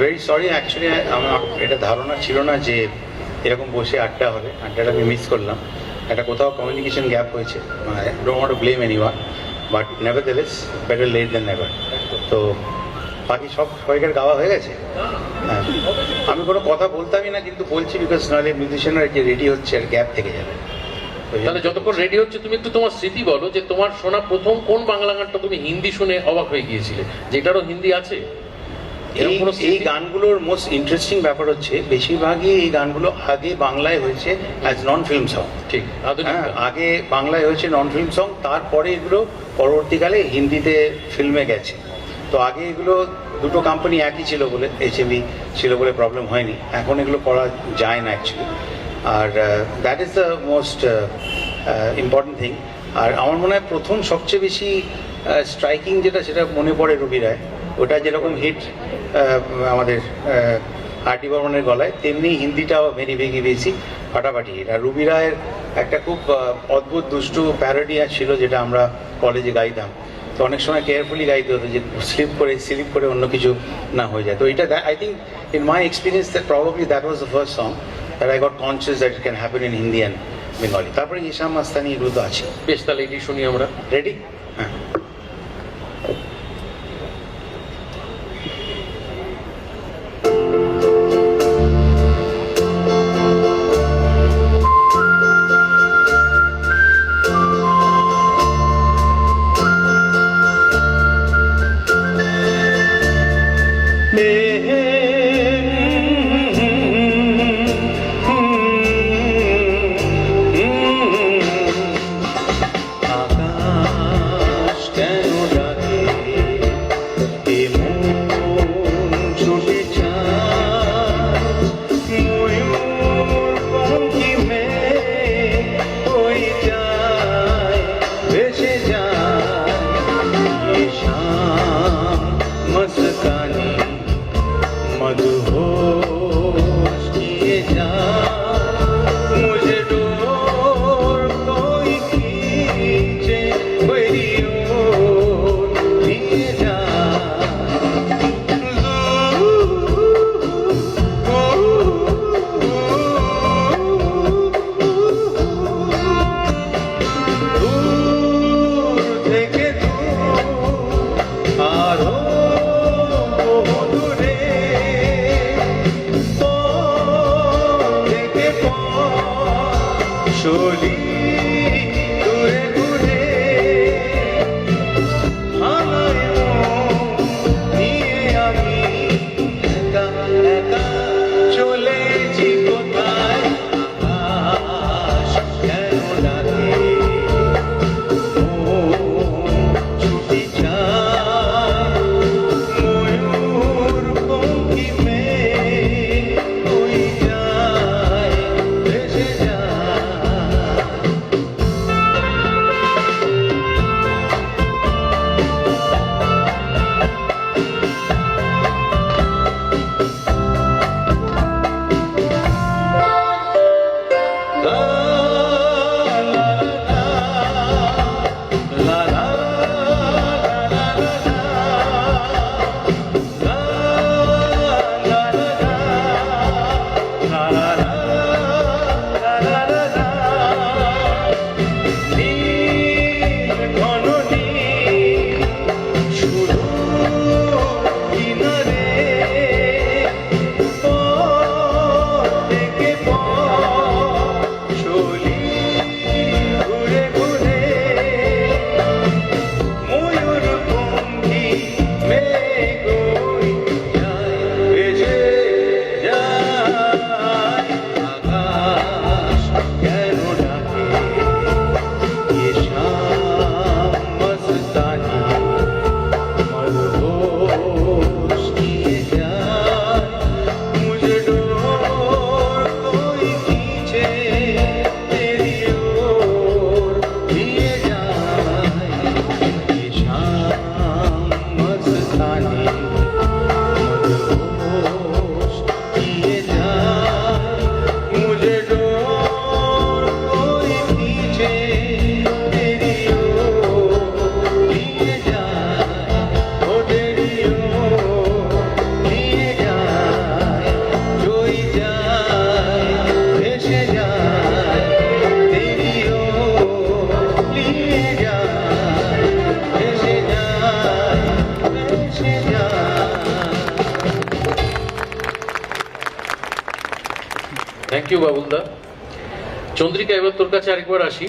Very sorry actually আমার এটা ধারণা ছিল না যে এরকম বসে আড্ডা হবে। আড্ডাটা আমি মিস করলাম। একটা কোথাও কমিউনিকেশন গ্যাপ হয়েছে। Don't want blame any one but nevertheless better late than never তো বাকি সব সবাইকার গাওয়া হয়ে গেছে? হ্যাঁ। আমি কোনো কথা বলতামই না, কিন্তু বলছি বিকজ নাহলে মিউজিশিয়ানরা যে রেডি হচ্ছে আর গ্যাপ থেকে যাবে। তাহলে যতক্ষণ রেডি হচ্ছে তুমি একটু তোমার স্মৃতি বলো যে তোমার শোনা প্রথম কোন বাংলা গানটা তুমি হিন্দি শুনে অবাক হয়ে গিয়েছিলে? যেটারও হিন্দি আছে? এই গানগুলোর মোস্ট ইন্টারেস্টিং ব্যাপার হচ্ছে বেশিরভাগই এই গানগুলো আগে বাংলায় হয়েছে অ্যাজ নন ফিল্ম সং ঠিক হ্যাঁ আগে বাংলায় হয়েছে নন ফিল্ম সং তারপরে এগুলো পরবর্তীকালে হিন্দিতে ফিল্মে গেছে। তো আগে এগুলো দুটো কোম্পানি একই ছিল বলে এইচএমভি ছিল বলে প্রবলেম হয়নি। এখন এগুলো করা যায় না actually R that is the most important thing আর আমার মনে হয় প্রথম সবচেয়ে বেশি স্ট্রাইকিং যেটা, সেটা মনে পড়ে রবি রায় ওটা যেরকম হিট আমাদের আরটি বর্মনের গলায়, তেমনি হিন্দিটাও মেরি ভেগি বেশি ফাটাফাটি hit। আর রুবি রায়ের একটা খুব অদ্ভুত, দুষ্টু প্যারোডিয়া ছিল, যেটা আমরা কলেজে গাইতাম। তো অনেক সময় কেয়ারফুলি গাইতে হতো যে স্লিপ করে স্লিপ করে অন্য কিছু না হয়ে যায়। তো এটা I think in my experience that probably that was the first song that I got conscious that it can happen in Hindi and Bengali তারপরে ইসাম মাস্তানি এগুলো তো আছে বেশ তাহলে এটি শুনি আমরা রেডি হ্যাঁ আকাশ Oh. ইউ বাবুল দা চন্দ্রিকা এবার তোর কাছে আরেকবার আসি।